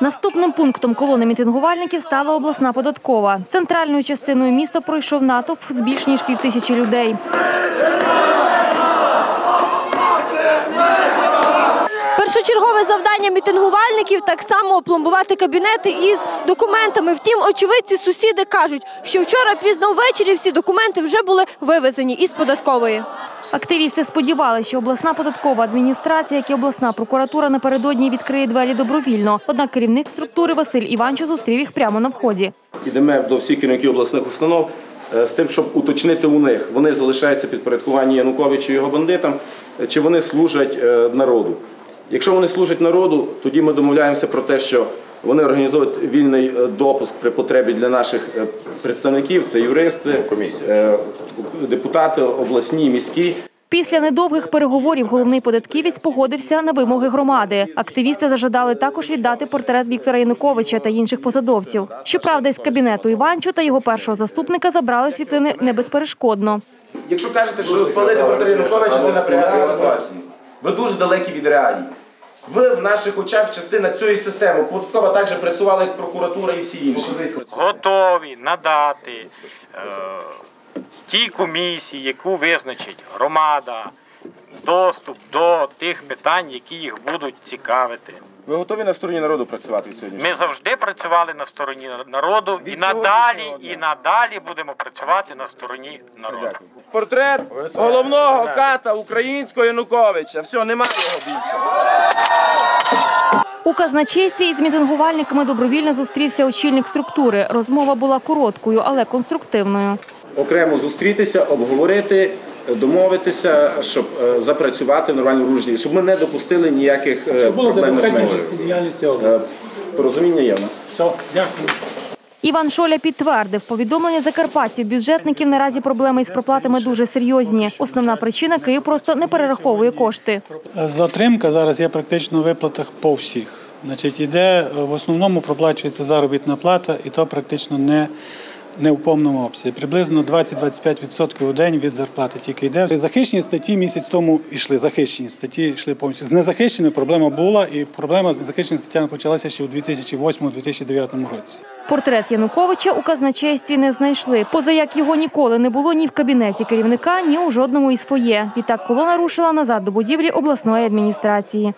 Наступним пунктом колони мітингувальників стала обласна податкова. Центральною частиною міста пройшов натовп з більш ніж півтисячі людей. Першочергове завдання мітингувальників так само опломбувати кабінети із документами. Втім, очевидці сусіди кажуть, що вчора пізно ввечері всі документи вже були вивезені із податкової. Активісти сподівалися, що обласна податкова адміністрація, як і обласна прокуратура напередодні відкриє двері добровільно. Однак керівник структури Василь Іванчо зустрів їх прямо на вході. Йдемо до всіх керівників обласних установ е, з тим, щоб уточнити у них, вони залишаються підпорядковані Януковичу і його бандитам, чи вони служать е, народу. Якщо вони служать народу, тоді ми домовляємося про те, що вони організують вільний е, допуск при потребі для наших е, представників, це юристи, е, депутати обласні, міські. Після недовгих переговорів головний податківець погодився на вимоги громади. Активісти зажадали також віддати портрет Віктора Януковича та інших посадовців. Щоправда, із кабінету Іванчу та його першого заступника забрали світлини не безперешкодно. Якщо кажете, що спалити портрет Януковича, це напрягає ситуацію. Ви дуже далекі від реалій. Ви в наших очах частина цієї системи. Податкова так же працювала, як прокуратура і всі інші. готові надати е, тій комісії, яку визначить громада, доступ до тих питань, які їх будуть цікавити. Ви готові на стороні народу працювати сьогодні? Ми завжди працювали на стороні народу і надалі, і надалі будемо працювати на стороні народу. Портрет головного ката українського Януковича. Все, немає його більше. У казначействі із мітингувальниками добровільно зустрівся очільник структури. Розмова була короткою, але конструктивною. Окремо зустрітися, обговорити, домовитися, щоб е, запрацювати в нормальному ружні, щоб ми не допустили ніяких е, проблемних діяльності Е. Порозуміння є в нас. Все, дякую. Іван Шоля підтвердив, повідомлення закарпатців бюджетників наразі проблеми із проплатами дуже серйозні. Основна причина Київ просто не перераховує кошти. Затримка зараз є практично в виплатах по всіх. Значить, іде е, в основному проплачується заробітна плата, і то практично не, не в повному обсязі. Приблизно 20-25% у день від зарплати тільки йде. Захищені статті місяць тому йшли. Захищені статті йшли повністю. З незахищеними проблема була, і проблема з незахищеними статтями почалася ще у 2008-2009 році. Портрет Януковича у казначействі не знайшли. Поза як його ніколи не було ні в кабінеті керівника, ні у жодному із фоє. Відтак колона рушила назад до будівлі обласної адміністрації.